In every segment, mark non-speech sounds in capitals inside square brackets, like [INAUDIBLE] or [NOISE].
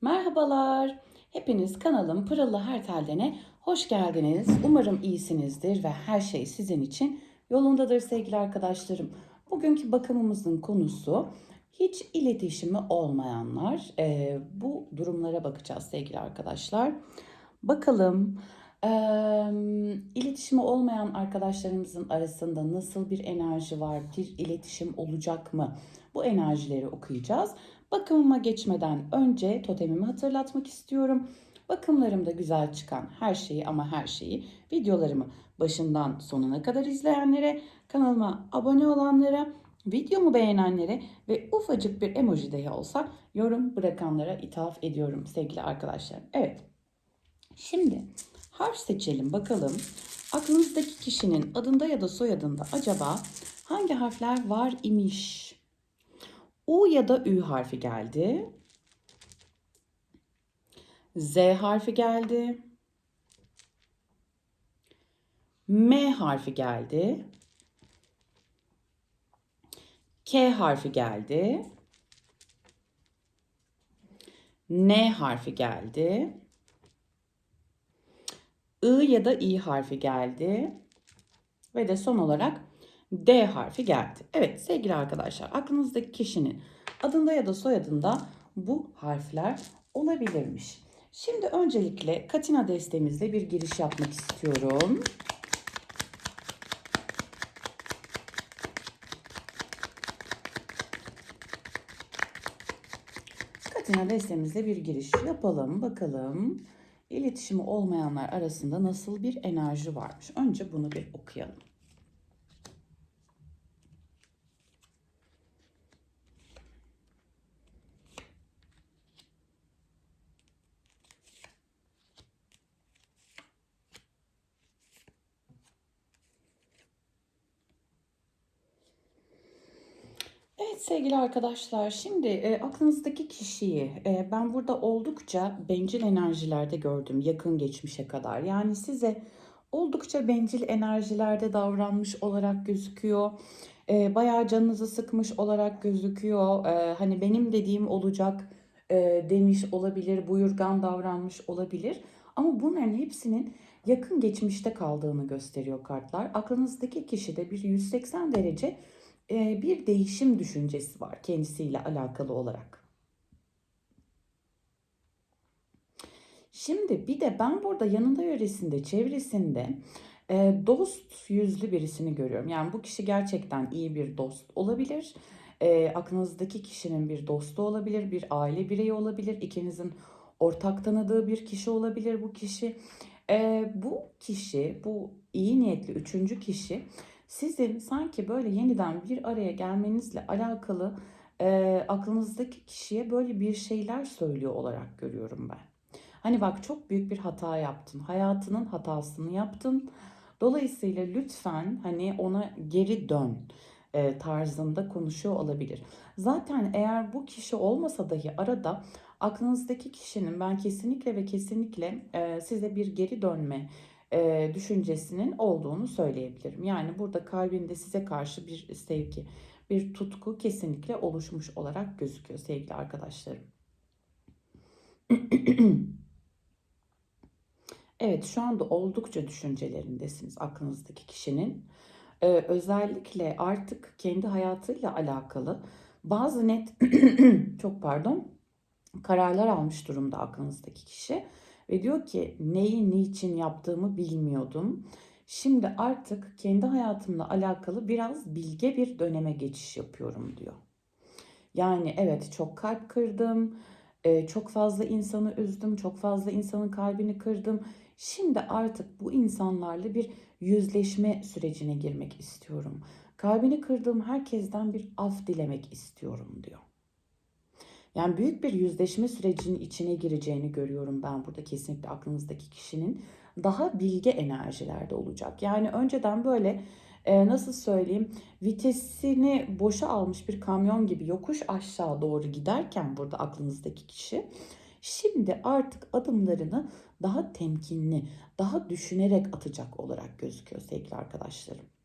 Merhabalar. Hepiniz kanalım Pırıllı Hertelden'e hoş geldiniz. Umarım iyisinizdir ve her şey sizin için yolundadır sevgili arkadaşlarım. Bugünkü bakımımızın konusu hiç iletişimi olmayanlar. Ee, bu durumlara bakacağız sevgili arkadaşlar. Bakalım eee, iletişimi olmayan arkadaşlarımızın arasında nasıl bir enerji var? Bir iletişim olacak mı? Bu enerjileri okuyacağız. Bakımıma geçmeden önce totemimi hatırlatmak istiyorum. Bakımlarımda güzel çıkan her şeyi ama her şeyi videolarımı başından sonuna kadar izleyenlere, kanalıma abone olanlara, videomu beğenenlere ve ufacık bir emoji dahi olsa yorum bırakanlara ithaf ediyorum sevgili arkadaşlar. Evet. Şimdi harf seçelim bakalım. Aklınızdaki kişinin adında ya da soyadında acaba hangi harfler var imiş? U ya da Ü harfi geldi. Z harfi geldi. M harfi geldi. K harfi geldi. N harfi geldi. I ya da I harfi geldi. Ve de son olarak D harfi geldi. Evet sevgili arkadaşlar aklınızdaki kişinin adında ya da soyadında bu harfler olabilirmiş. Şimdi öncelikle Katina destemizle bir giriş yapmak istiyorum. Katina destemizle bir giriş yapalım. Bakalım iletişimi olmayanlar arasında nasıl bir enerji varmış. Önce bunu bir okuyalım. Evet sevgili arkadaşlar, şimdi e, aklınızdaki kişiyi e, ben burada oldukça bencil enerjilerde gördüm yakın geçmişe kadar. Yani size oldukça bencil enerjilerde davranmış olarak gözüküyor. E, bayağı canınızı sıkmış olarak gözüküyor. E, hani benim dediğim olacak e, demiş olabilir, buyurgan davranmış olabilir. Ama bunların hepsinin yakın geçmişte kaldığını gösteriyor kartlar. Aklınızdaki kişi de bir 180 derece bir değişim düşüncesi var kendisiyle alakalı olarak. Şimdi bir de ben burada yanında yöresinde, çevresinde e, dost yüzlü birisini görüyorum. Yani bu kişi gerçekten iyi bir dost olabilir. E, aklınızdaki kişinin bir dostu olabilir, bir aile bireyi olabilir. İkinizin ortak tanıdığı bir kişi olabilir bu kişi. E, bu kişi, bu iyi niyetli üçüncü kişi sizin sanki böyle yeniden bir araya gelmenizle alakalı e, aklınızdaki kişiye böyle bir şeyler söylüyor olarak görüyorum ben. Hani bak çok büyük bir hata yaptın. Hayatının hatasını yaptın. Dolayısıyla lütfen hani ona geri dön e, tarzında konuşuyor olabilir. Zaten eğer bu kişi olmasa dahi arada aklınızdaki kişinin ben kesinlikle ve kesinlikle e, size bir geri dönme e, düşüncesinin olduğunu söyleyebilirim. Yani burada kalbinde size karşı bir sevgi, bir tutku kesinlikle oluşmuş olarak gözüküyor sevgili arkadaşlarım. [CLEARS THROAT] evet şu anda oldukça düşüncelerindesiniz aklınızdaki kişinin. Ee, özellikle artık kendi hayatıyla alakalı bazı net [CLEARS THROAT] çok pardon kararlar almış durumda aklınızdaki kişi ve diyor ki neyi niçin yaptığımı bilmiyordum. Şimdi artık kendi hayatımla alakalı biraz bilge bir döneme geçiş yapıyorum diyor. Yani evet çok kalp kırdım, e, çok fazla insanı üzdüm, çok fazla insanın kalbini kırdım. Şimdi artık bu insanlarla bir yüzleşme sürecine girmek istiyorum. Kalbini kırdığım herkesten bir af dilemek istiyorum diyor. Yani büyük bir yüzleşme sürecinin içine gireceğini görüyorum ben burada kesinlikle aklınızdaki kişinin. Daha bilge enerjilerde olacak. Yani önceden böyle e, nasıl söyleyeyim vitesini boşa almış bir kamyon gibi yokuş aşağı doğru giderken burada aklınızdaki kişi şimdi artık adımlarını daha temkinli, daha düşünerek atacak olarak gözüküyor sevgili arkadaşlarım.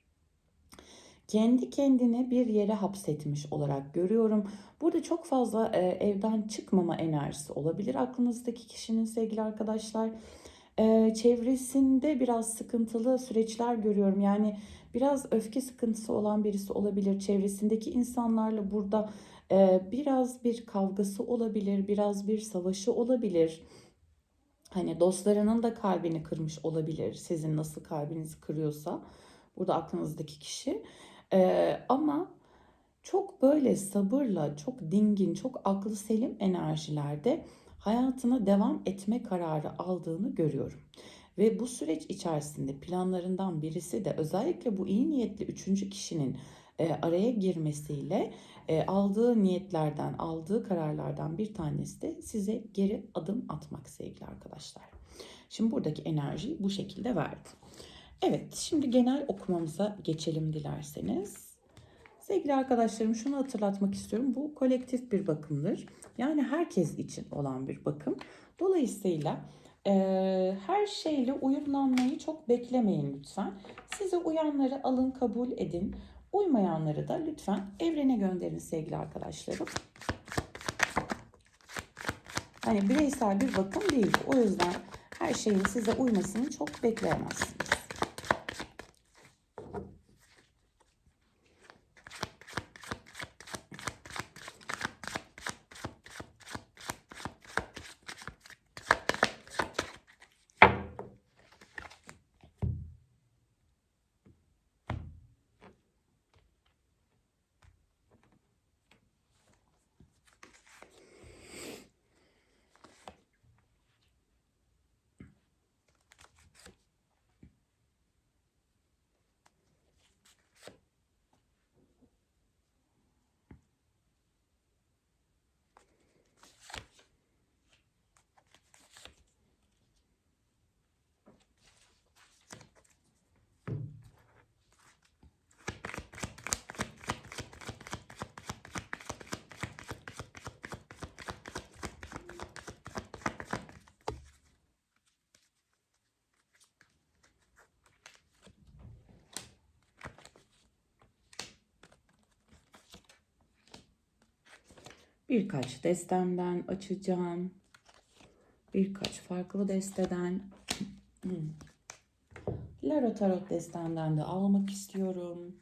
Kendi kendine bir yere hapsetmiş olarak görüyorum. Burada çok fazla e, evden çıkmama enerjisi olabilir aklınızdaki kişinin sevgili arkadaşlar. E, çevresinde biraz sıkıntılı süreçler görüyorum. Yani biraz öfke sıkıntısı olan birisi olabilir. Çevresindeki insanlarla burada e, biraz bir kavgası olabilir, biraz bir savaşı olabilir. Hani dostlarının da kalbini kırmış olabilir. Sizin nasıl kalbinizi kırıyorsa burada aklınızdaki kişi. Ee, ama çok böyle sabırla, çok dingin, çok aklı selim enerjilerde hayatına devam etme kararı aldığını görüyorum. Ve bu süreç içerisinde planlarından birisi de özellikle bu iyi niyetli üçüncü kişinin e, araya girmesiyle e, aldığı niyetlerden, aldığı kararlardan bir tanesi de size geri adım atmak sevgili arkadaşlar. Şimdi buradaki enerjiyi bu şekilde verdi. Evet, şimdi genel okumamıza geçelim dilerseniz. Sevgili arkadaşlarım şunu hatırlatmak istiyorum. Bu kolektif bir bakımdır. Yani herkes için olan bir bakım. Dolayısıyla e, her şeyle uyumlanmayı çok beklemeyin lütfen. Size uyanları alın, kabul edin. Uymayanları da lütfen evrene gönderin sevgili arkadaşlarım. Hani bireysel bir bakım değil. O yüzden her şeyin size uymasını çok bekleyemezsiniz. Birkaç destemden açacağım. Birkaç farklı desteden. Laro Tarot destemden de almak istiyorum.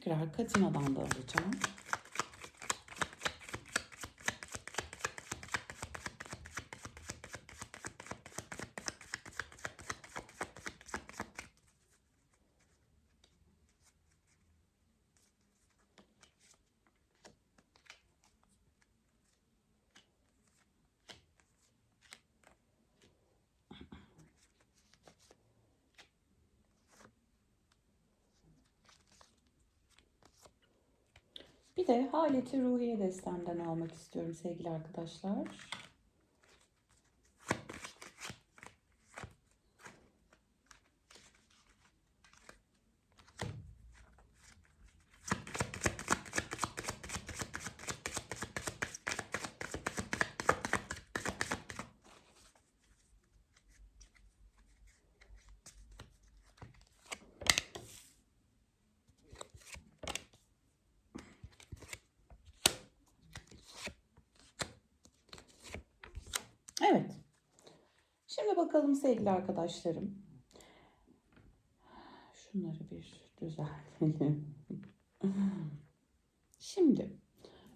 Tekrar Katina'dan da alacağım. Bir de haleti ruhiye destemden almak istiyorum sevgili arkadaşlar. Bakalım sevgili arkadaşlarım. Şunları bir düzeltelim. [LAUGHS] Şimdi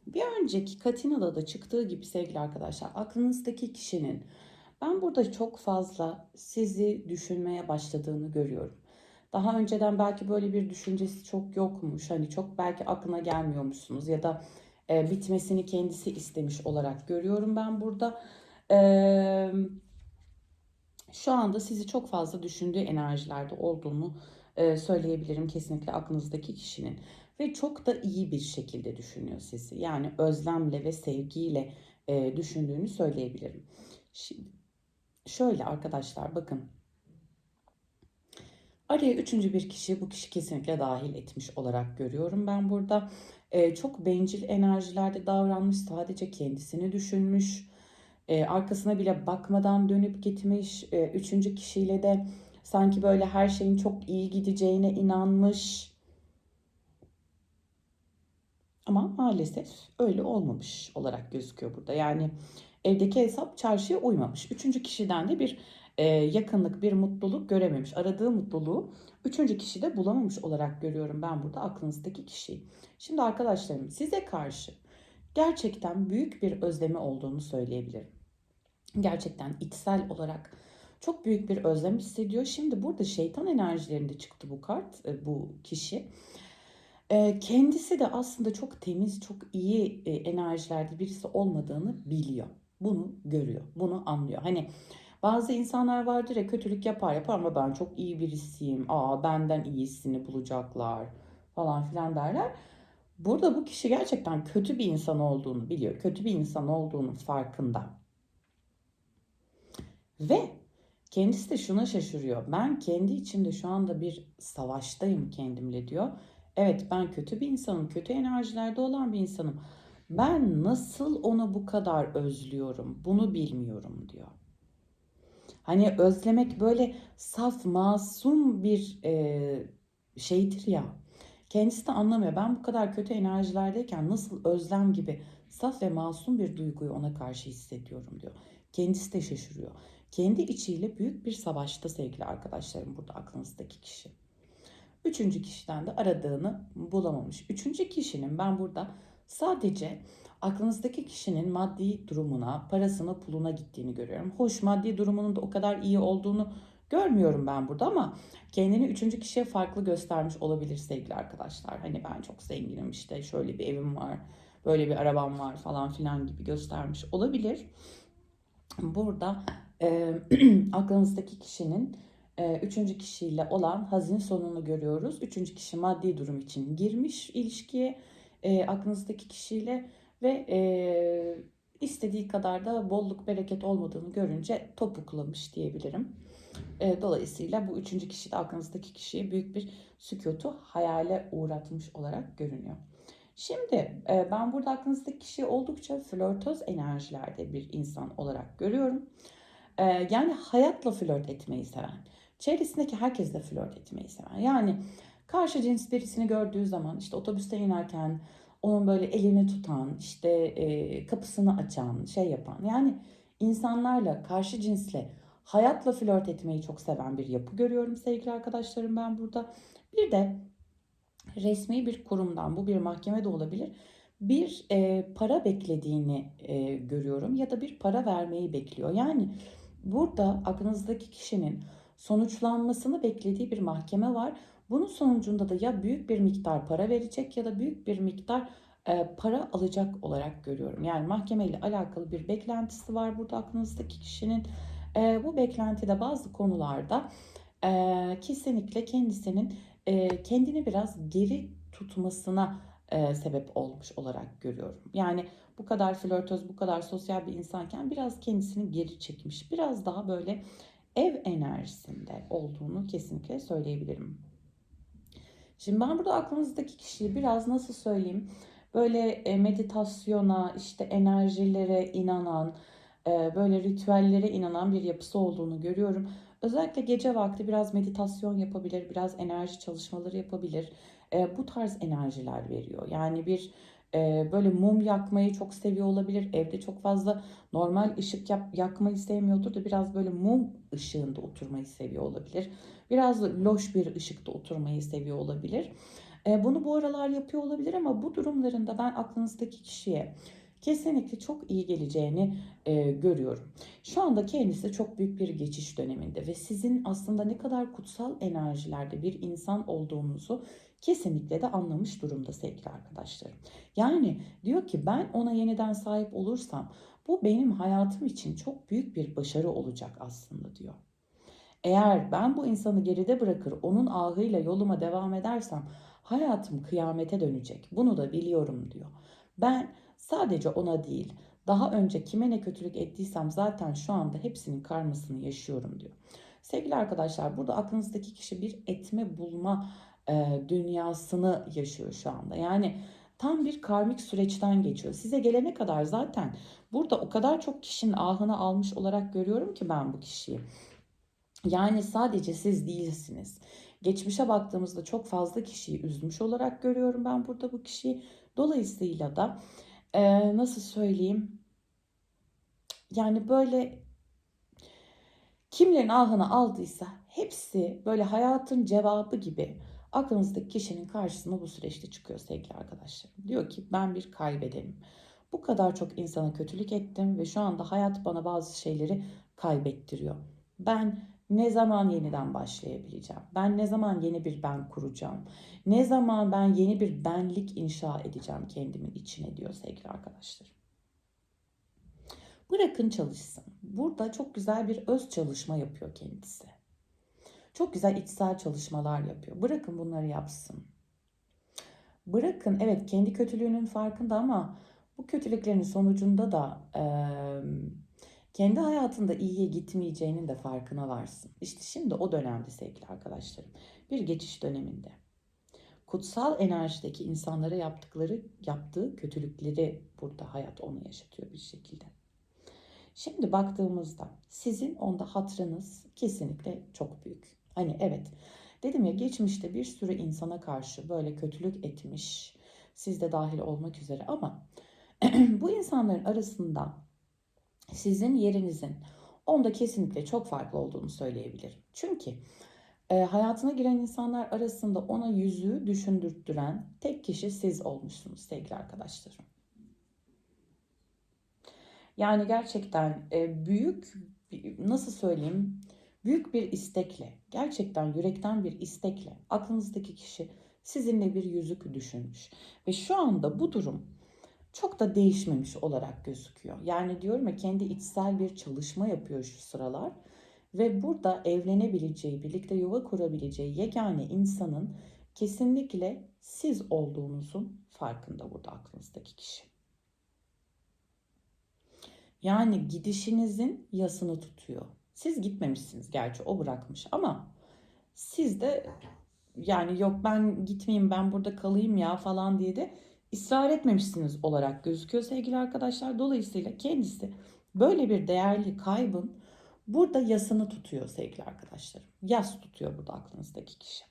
bir önceki Katina'da da çıktığı gibi sevgili arkadaşlar aklınızdaki kişinin ben burada çok fazla sizi düşünmeye başladığını görüyorum. Daha önceden belki böyle bir düşüncesi çok yokmuş. Hani çok belki aklına gelmiyormuşsunuz ya da e, bitmesini kendisi istemiş olarak görüyorum ben burada. Eee şu anda sizi çok fazla düşündüğü enerjilerde olduğunu e, söyleyebilirim kesinlikle aklınızdaki kişinin. Ve çok da iyi bir şekilde düşünüyor sizi. Yani özlemle ve sevgiyle e, düşündüğünü söyleyebilirim. Şimdi şöyle arkadaşlar bakın. Araya üçüncü bir kişi bu kişi kesinlikle dahil etmiş olarak görüyorum ben burada. E, çok bencil enerjilerde davranmış sadece kendisini düşünmüş e, arkasına bile bakmadan dönüp gitmiş. E, üçüncü kişiyle de sanki böyle her şeyin çok iyi gideceğine inanmış. Ama maalesef öyle olmamış olarak gözüküyor burada. Yani evdeki hesap çarşıya uymamış. Üçüncü kişiden de bir e, yakınlık, bir mutluluk görememiş. Aradığı mutluluğu üçüncü kişi de bulamamış olarak görüyorum ben burada aklınızdaki kişiyi. Şimdi arkadaşlarım size karşı gerçekten büyük bir özlemi olduğunu söyleyebilirim. Gerçekten içsel olarak çok büyük bir özlem hissediyor. Şimdi burada şeytan enerjilerinde çıktı bu kart, e, bu kişi. E, kendisi de aslında çok temiz, çok iyi e, enerjilerde birisi olmadığını biliyor. Bunu görüyor, bunu anlıyor. Hani bazı insanlar vardır ya kötülük yapar yapar ama ben çok iyi birisiyim. Aa benden iyisini bulacaklar falan filan derler. Burada bu kişi gerçekten kötü bir insan olduğunu biliyor. Kötü bir insan olduğunu farkında. Ve kendisi de şuna şaşırıyor. Ben kendi içimde şu anda bir savaştayım kendimle diyor. Evet ben kötü bir insanım, kötü enerjilerde olan bir insanım. Ben nasıl onu bu kadar özlüyorum bunu bilmiyorum diyor. Hani özlemek böyle saf, masum bir e, şeydir ya. Kendisi de anlamıyor. Ben bu kadar kötü enerjilerdeyken nasıl özlem gibi saf ve masum bir duyguyu ona karşı hissediyorum diyor. Kendisi de şaşırıyor. Kendi içiyle büyük bir savaşta sevgili arkadaşlarım burada aklınızdaki kişi. Üçüncü kişiden de aradığını bulamamış. Üçüncü kişinin ben burada sadece aklınızdaki kişinin maddi durumuna, parasına, puluna gittiğini görüyorum. Hoş maddi durumunun da o kadar iyi olduğunu görmüyorum ben burada ama kendini üçüncü kişiye farklı göstermiş olabilir sevgili arkadaşlar. Hani ben çok zenginim işte şöyle bir evim var, böyle bir arabam var falan filan gibi göstermiş olabilir. Burada e, [CLEARS THROAT] aklınızdaki kişinin e, üçüncü kişiyle olan hazin sonunu görüyoruz. Üçüncü kişi maddi durum için girmiş ilişkiye e, aklınızdaki kişiyle ve e, istediği kadar da bolluk bereket olmadığını görünce topuklamış diyebilirim. E, dolayısıyla bu üçüncü kişi de aklınızdaki kişiye büyük bir sükutu hayale uğratmış olarak görünüyor. Şimdi e, ben burada aklınızdaki kişiyi oldukça flörtöz enerjilerde bir insan olarak görüyorum. E, yani hayatla flört etmeyi seven, çevresindeki herkesle flört etmeyi seven. Yani karşı cins birisini gördüğü zaman işte otobüste inerken onun böyle elini tutan, işte e, kapısını açan, şey yapan. Yani insanlarla, karşı cinsle, hayatla flört etmeyi çok seven bir yapı görüyorum sevgili arkadaşlarım ben burada. Bir de resmi bir kurumdan, bu bir mahkeme de olabilir, bir e, para beklediğini e, görüyorum ya da bir para vermeyi bekliyor. Yani burada aklınızdaki kişinin sonuçlanmasını beklediği bir mahkeme var. Bunun sonucunda da ya büyük bir miktar para verecek ya da büyük bir miktar e, para alacak olarak görüyorum. Yani mahkeme ile alakalı bir beklentisi var burada aklınızdaki kişinin. E, bu beklentide bazı konularda e, kesinlikle kendisinin kendini biraz geri tutmasına sebep olmuş olarak görüyorum. Yani bu kadar flörtöz, bu kadar sosyal bir insanken biraz kendisini geri çekmiş. Biraz daha böyle ev enerjisinde olduğunu kesinlikle söyleyebilirim. Şimdi ben burada aklınızdaki kişiyi biraz nasıl söyleyeyim? Böyle e, meditasyona, işte enerjilere inanan, e, böyle ritüellere inanan bir yapısı olduğunu görüyorum. Özellikle gece vakti biraz meditasyon yapabilir, biraz enerji çalışmaları yapabilir. E, bu tarz enerjiler veriyor. Yani bir Ee, böyle mum yakmayı çok seviyor olabilir. Evde çok fazla normal ışık yap, yakmayı sevmiyordur da biraz böyle mum ışığında oturmayı seviyor olabilir. Biraz loş bir ışıkta oturmayı seviyor olabilir. Ee, bunu bu aralar yapıyor olabilir ama bu durumlarında ben aklınızdaki kişiye kesinlikle çok iyi geleceğini e, görüyorum. Şu anda kendisi çok büyük bir geçiş döneminde ve sizin aslında ne kadar kutsal enerjilerde bir insan olduğunuzu kesinlikle de anlamış durumda sevgili arkadaşlarım. Yani diyor ki ben ona yeniden sahip olursam bu benim hayatım için çok büyük bir başarı olacak aslında diyor. Eğer ben bu insanı geride bırakır onun ahıyla yoluma devam edersem hayatım kıyamete dönecek. Bunu da biliyorum diyor. Ben sadece ona değil daha önce kime ne kötülük ettiysem zaten şu anda hepsinin karmasını yaşıyorum diyor. Sevgili arkadaşlar burada aklınızdaki kişi bir etme bulma e, dünyasını yaşıyor şu anda. Yani tam bir karmik süreçten geçiyor. Size gelene kadar zaten burada o kadar çok kişinin ahını almış olarak görüyorum ki ben bu kişiyi. Yani sadece siz değilsiniz. Geçmişe baktığımızda çok fazla kişiyi üzmüş olarak görüyorum ben burada bu kişiyi. Dolayısıyla da e, nasıl söyleyeyim? Yani böyle kimlerin ahını aldıysa hepsi böyle hayatın cevabı gibi aklınızdaki kişinin karşısına bu süreçte çıkıyor sevgili arkadaşlarım. Diyor ki ben bir kaybedenim. Bu kadar çok insana kötülük ettim ve şu anda hayat bana bazı şeyleri kaybettiriyor. Ben ne zaman yeniden başlayabileceğim? Ben ne zaman yeni bir ben kuracağım? Ne zaman ben yeni bir benlik inşa edeceğim kendimin içine diyor sevgili arkadaşlarım. Bırakın çalışsın. Burada çok güzel bir öz çalışma yapıyor kendisi. Çok güzel içsel çalışmalar yapıyor. Bırakın bunları yapsın. Bırakın evet kendi kötülüğünün farkında ama bu kötülüklerin sonucunda da e, kendi hayatında iyiye gitmeyeceğinin de farkına varsın. İşte şimdi o dönemde sevgili arkadaşlarım. Bir geçiş döneminde. Kutsal enerjideki insanlara yaptıkları, yaptığı kötülükleri burada hayat onu yaşatıyor bir şekilde. Şimdi baktığımızda sizin onda hatırınız kesinlikle çok büyük. Hani evet dedim ya geçmişte bir sürü insana karşı böyle kötülük etmiş. Siz de dahil olmak üzere ama [CLEARS THROAT] bu insanların arasında sizin yerinizin onda kesinlikle çok farklı olduğunu söyleyebilirim. Çünkü e, hayatına giren insanlar arasında ona yüzü düşündürttüren tek kişi siz olmuşsunuz sevgili arkadaşlarım. Yani gerçekten e, büyük nasıl söyleyeyim büyük bir istekle gerçekten yürekten bir istekle aklınızdaki kişi sizinle bir yüzük düşünmüş ve şu anda bu durum çok da değişmemiş olarak gözüküyor. Yani diyorum ya kendi içsel bir çalışma yapıyor şu sıralar ve burada evlenebileceği, birlikte yuva kurabileceği yegane insanın kesinlikle siz olduğunuzun farkında burada aklınızdaki kişi. Yani gidişinizin yasını tutuyor. Siz gitmemişsiniz gerçi o bırakmış ama siz de yani yok ben gitmeyeyim ben burada kalayım ya falan diye de ısrar etmemişsiniz olarak gözüküyor sevgili arkadaşlar. Dolayısıyla kendisi böyle bir değerli kaybın burada yasını tutuyor sevgili arkadaşlarım. Yas tutuyor burada aklınızdaki kişi.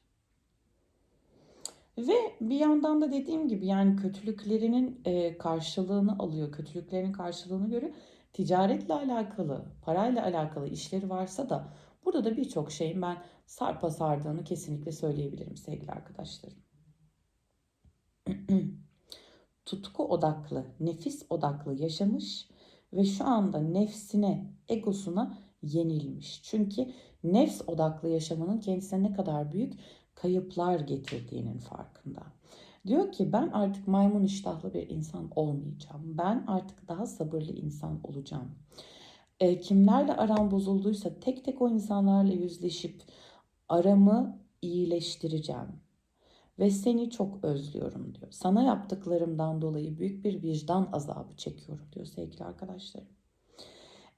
Ve bir yandan da dediğim gibi yani kötülüklerinin karşılığını alıyor. Kötülüklerin karşılığını görüyor. Ticaretle alakalı, parayla alakalı işleri varsa da burada da birçok şeyin ben sarpa sardığını kesinlikle söyleyebilirim sevgili arkadaşlarım. [CLEARS THROAT] tutku odaklı, nefis odaklı yaşamış ve şu anda nefsine, egosuna yenilmiş. Çünkü nefs odaklı yaşamanın kendisine ne kadar büyük kayıplar getirdiğinin farkında. Diyor ki ben artık maymun iştahlı bir insan olmayacağım. Ben artık daha sabırlı insan olacağım. E, kimlerle aram bozulduysa tek tek o insanlarla yüzleşip aramı iyileştireceğim ve seni çok özlüyorum diyor. Sana yaptıklarımdan dolayı büyük bir vicdan azabı çekiyorum diyor sevgili arkadaşlarım.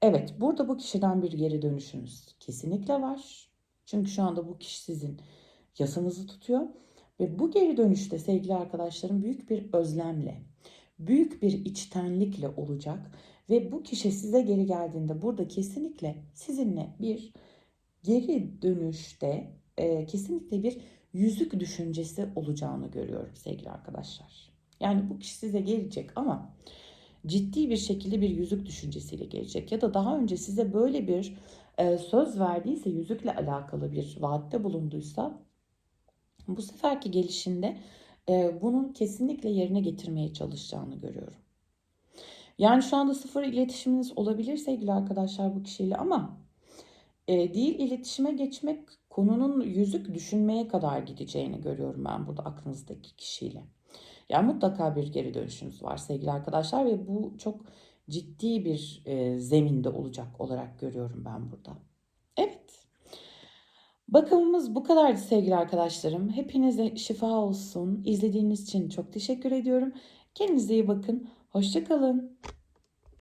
Evet burada bu kişiden bir geri dönüşünüz kesinlikle var. Çünkü şu anda bu kişi sizin yasanızı tutuyor. Ve bu geri dönüşte sevgili arkadaşlarım büyük bir özlemle, büyük bir içtenlikle olacak. Ve bu kişi size geri geldiğinde burada kesinlikle sizinle bir geri dönüşte e, kesinlikle bir yüzük düşüncesi olacağını görüyorum sevgili arkadaşlar. Yani bu kişi size gelecek ama ciddi bir şekilde bir yüzük düşüncesiyle gelecek. Ya da daha önce size böyle bir e, söz verdiyse, yüzükle alakalı bir vaatte bulunduysa bu seferki gelişinde e, bunun kesinlikle yerine getirmeye çalışacağını görüyorum. Yani şu anda sıfır iletişiminiz olabilir sevgili arkadaşlar bu kişiyle ama e, değil iletişime geçmek konunun yüzük düşünmeye kadar gideceğini görüyorum ben burada aklınızdaki kişiyle. Yani mutlaka bir geri dönüşünüz var sevgili arkadaşlar ve bu çok ciddi bir e, zeminde olacak olarak görüyorum ben burada. Bakımımız bu kadardı sevgili arkadaşlarım. Hepinize şifa olsun. İzlediğiniz için çok teşekkür ediyorum. Kendinize iyi bakın. Hoşça kalın.